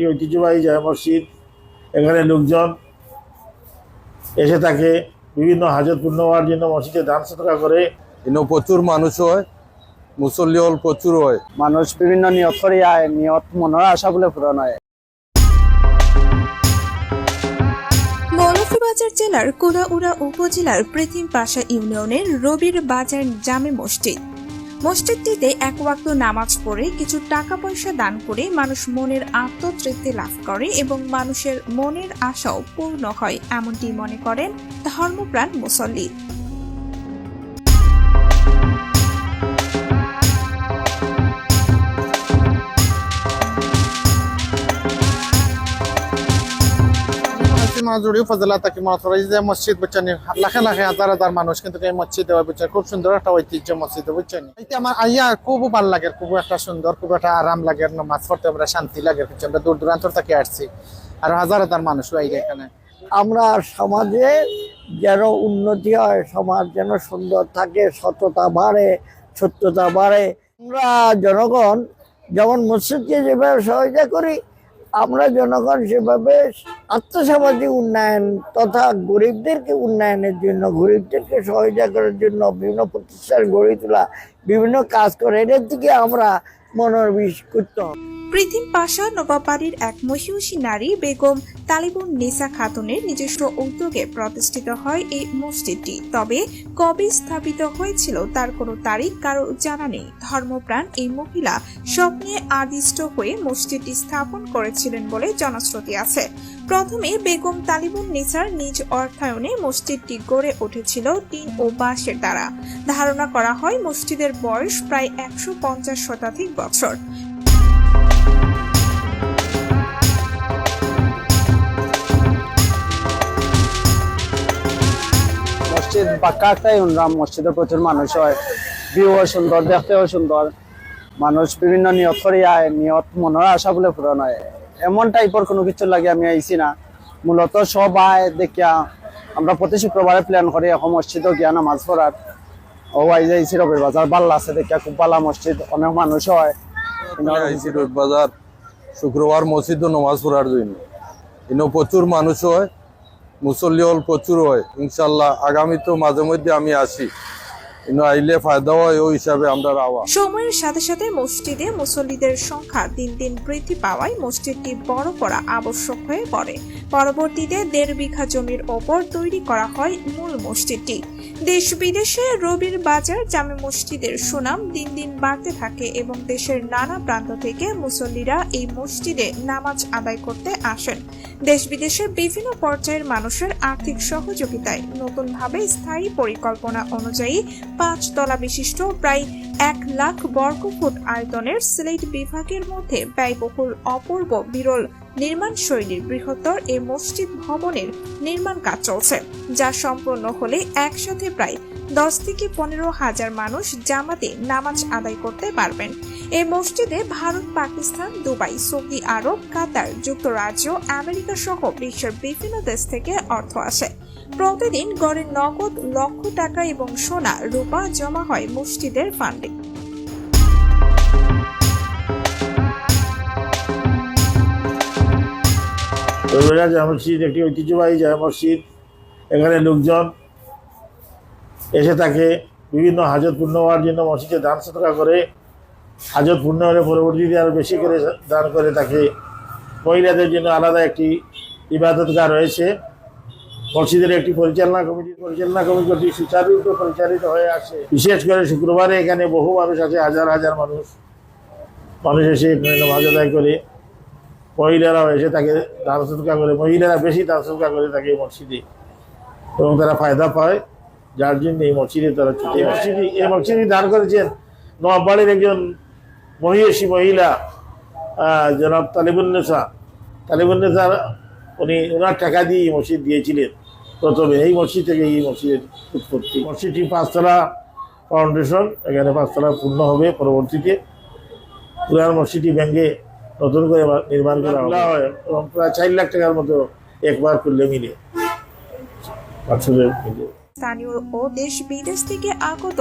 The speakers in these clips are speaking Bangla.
এই ঐতিহ্যবাহী জামে মসজিদ। এখানে লোকজন এসে থাকে বিভিন্ন হাজত পূর্ণ হওয়ার জন্য মসজিদে দান সদকা করে। ইনো প্রচুর মানুষ হয় মুসল্লি হল প্রচুর হয়। মানুষ বিভিন্ন নিয়ত করে আয় নিয়ত মনের আশা বলে পূরণ হয়। মৌলভীবাজার জেলার কুলাউড়া উপজেলার পৃথিম পাশা ইউনিয়নের রবির বাজার জামে মসজিদ। মসজিদটিতে এক ওয়াক্ত নামাজ পড়ে কিছু টাকা পয়সা দান করে মানুষ মনের আত্মতৃপ্তি লাভ করে এবং মানুষের মনের আশাও পূর্ণ হয়, এমনটি মনে করেন ধর্মপ্রাণ মুসল্লি। মাজুরি উপজেলা থেকে করো এই যে মসজিদ, বুঝছেন? লাখে লাখে হাজার হাজার মানুষ কিন্তু এই মসজিদে বুঝছেন? খুব সুন্দর একটা ঐতিহ্য মসজিদ, বুঝছেন? এটা আমার আইয়া খুব ভালো লাগে, খুব একটা সুন্দর, খুব একটা আরাম লাগে নামাজ পড়তে আমরা শান্তি লাগে, বুঝছেন? আমরা দূর দূরান্ত থেকে আসছি, আর হাজার হাজার মানুষ বাইরে এখানে। আমরা সমাজে যেন উন্নতি হয়, সমাজ যেন সুন্দর থাকে, সততা বাড়ে, সত্যতা বাড়ে। আমরা জনগণ যেমন মসজিদকে যেভাবে সহায়তা করি আমরা জনগণ সেভাবে আত্মসামাজিক উন্নয়ন তথা গরিবদেরকে উন্নয়নের জন্য, গরিবদেরকে সহায়তা করার জন্য বিভিন্ন প্রতিষ্ঠান গড়ে তোলা, বিভিন্ন কাজ করে, এদের দিকে আমরা মনোনিবেশ করতে পৃথিম পাশা নবাবাড়ির এক মহিষী নারী বেগম তালিবুন নিসা খাতুনের নিজস্ব উদ্যোগে প্রতিষ্ঠিত হয় এই মসজিদটি। তবে কবে স্থাপিত হয়েছিল তার কোনো তারিখ কারও জানা নেই। ধর্মপ্রাণ এই মহিলা স্বপ্নে আদিষ্ট হয়ে মসজিদটি স্থাপন করেছিলেন বলে জনশ্রুতি আছে। প্রথমে বেগম তালিবুন নিসার নিজ অর্থায়নে মসজিদটি গড়ে উঠেছিল টিন ও বাঁশের দ্বারা। ধারণা করা হয় মসজিদের বয়স প্রায় একশো পঞ্চাশ শতাধিক বছর। মসজিদ পাক্কা একটাই উন্নাম মসজিদে প্রচুর মানুষ হয়। ভিউও সুন্দর, দেখতেও সুন্দর। মানুষ বিভিন্ন নিয়ত করে আয় নিয়ত মনের আশা বলে পূরণ হয়। এমন টাইপের কোনো কিছু লাগে আমি আইছি না। মূলত সব আয় দেখিয়া আমরা প্রতি শুক্রবারে প্ল্যান করি এখন মসজিদও গিয়া নামাজ পড়ার। ও আই যাইছি রবির বাজার ভালো আছে দেখিয়া খুব ভালো মসজিদ, অনেক মানুষ হয়। আইসি রোড বাজার, শুক্রবার মসজিদ নামাজ পড়ার জন্য। ইনো প্রচুর মানুষ হয় মুসল্লি হল প্রচুর হয়। ইনশাল্লাহ আগামী তো মাঝে মধ্যে আমি আসি। সময়ের সাথে সাথে মসজিদে মুসল্লিদের সংখ্যা দিন দিন বৃদ্ধি পাওয়ায় মসজিদটি বড় করা আবশ্যক হয়ে পড়ে। পরবর্তীতে দেড় বিঘা জমির ওপর তৈরি করা হয় মূল মসজিদটি। দেশ বিদেশে রবির বাজার, জামে মসজিদের সুনাম দিন দিন বাড়তে থাকে এবং দেশের নানা প্রান্ত থেকে মুসল্লিরা এই মসজিদে নামাজ আদায় করতে আসেন। দেশ বিদেশের বিভিন্ন পর্যায়ের মানুষের আর্থিক সহযোগিতায় নতুনভাবে স্থায়ী পরিকল্পনা অনুযায়ী পাঁচ তলা বিশিষ্ট প্রায় এক লাখ বর্গফুট আয়তনের সিলেট বিভাগের মধ্যে ব্যয়বহুল অপূর্ব বিরল নির্মাণ শৈলীর বৃহত্তর এ মসজিদ ভবনের নির্মাণ কাজ চলছে, যা সম্পন্ন হলে একসাথে প্রায় দশ থেকে পনেরো হাজার মানুষ জামাতে নামাজ আদায় করতে পারবেন। এই মসজিদে ভারত, পাকিস্তান, দুবাই, সৌদি আরব, কাতার, যুক্তরাজ্য, আমেরিকা সহ বিশ্বের বিভিন্ন দেশ থেকে অর্থ আসে। প্রতিদিন গড়ে নগদ লক্ষ টাকা এবং সোনা রূপা জমা হয় মসজিদের ফান্ডে জামে মসজিদ একটি ঐতিহ্যবাহী জামা মসজিদ। এখানে লোকজন এসে থাকে বিভিন্ন হাজত পূর্ণ হওয়ার জন্য মসজিদে দান সদকা করে, হাজত পূর্ণ হলে পরবর্তীতে আরও বেশি করে দান করে থাকে মহিলাদের জন্য আলাদা একটি ইবাদতগাহ রয়েছে। মসজিদের একটি পরিচালনা কমিটি পরিচালনা কমিটি সুচারুরূপে পরিচালিত হয়ে আসে বিশেষ করে শুক্রবারে এখানে বহু মানুষ আছে, হাজার হাজার মানুষ। মানুষ এসে নামাজ আদায় করে। মহিলারাও এসে তাকে দান সদকা করে, মহিলারা বেশি দান সদকা করে এই মসজিদে। এবং তারা ফায়দা পায়, যার জন্য এই মসজিদে তারা ছুটে মসজিদে, এই মসজিদে দান করেছেন নবাবাড়ির একজন মহিষী মহিলা জনাব তালিবুন্নেসা তালিবুন্নেসা উনি ওনার টাকা দিয়ে এই মসজিদ দিয়েছিলেন প্রথমে। এই মসজিদ থেকে এই মসজিদের উৎপত্তি। মসজিদটি পাঁচতলা ফাউন্ডেশন এখানে পাঁচতলা পূর্ণ হবে পরবর্তীতে। পুরান মসজিদটি ভেঙে নতুন করে নির্মাণ করা হয়। এবং প্রায় চার লাখ টাকার মতো একবার করলে মিলে। স্থানীয় ও দেশ বিদেশ থেকে আগত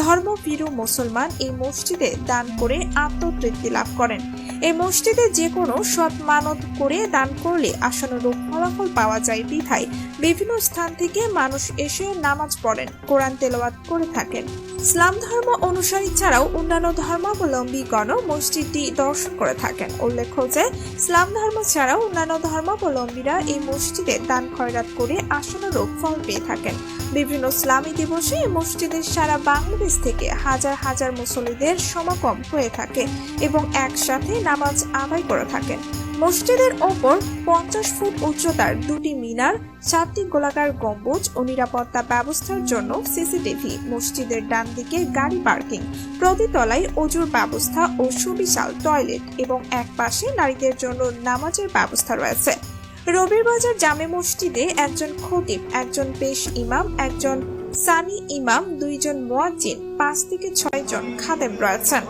ধর্মভীরু মুসলমান এই মসজিদে দান করে আত্মতৃপ্তি লাভ করেন। এই মসজিদে যে কোনো সৎ মানত করে দান করলে আশানুরূপ ফলাফল পাওয়া যায় বিধায় বিভিন্ন স্থান থেকে মানুষ এসে নামাজ পড়েন, কোরআন তেলাওয়াত করে থাকেন। ইসলাম ধর্ম অনুসারী ছাড়াও অন্যান্য ধর্মাবলম্বীগণও মসজিদটি দর্শন করে থাকেন। উল্লেখ্য যে, ইসলাম ধর্ম ছাড়াও অন্যান্য ধর্মাবলম্বীরা এই মসজিদে দান খয়রাত করে আশানুরূপ ফল পেয়ে থাকেন। বিভিন্ন ইসলামী দিবসে এই মসজিদে সারা বাংলাদেশ থেকে হাজার হাজার মুসল্লিদের সমাগম হয়ে থাকে এবং একসাথে নামাজ আদায় করে থাকেন। মসজিদের ওপর পঞ্চাশ ফুট উচ্চতার দুটি মিনার চারটি গোলাকার গম্বুজ ও নিরাপত্তা ব্যবস্থার জন্য সিসিটিভি। মসজিদের ডান দিকে গাড়ি পার্কিং প্রতি তলায় অজুর ব্যবস্থা ও সুবিশাল টয়লেট এবং এক পাশে নারীদের জন্য নামাজের ব্যবস্থা রয়েছে। রবির বাজার জামে মসজিদে একজন খতিব, একজন পেশ ইমাম, একজন সানি ইমাম, দুইজন মুয়াজ্জিন, পাঁচ থেকে ছয় জন খাদেম রয়েছেন।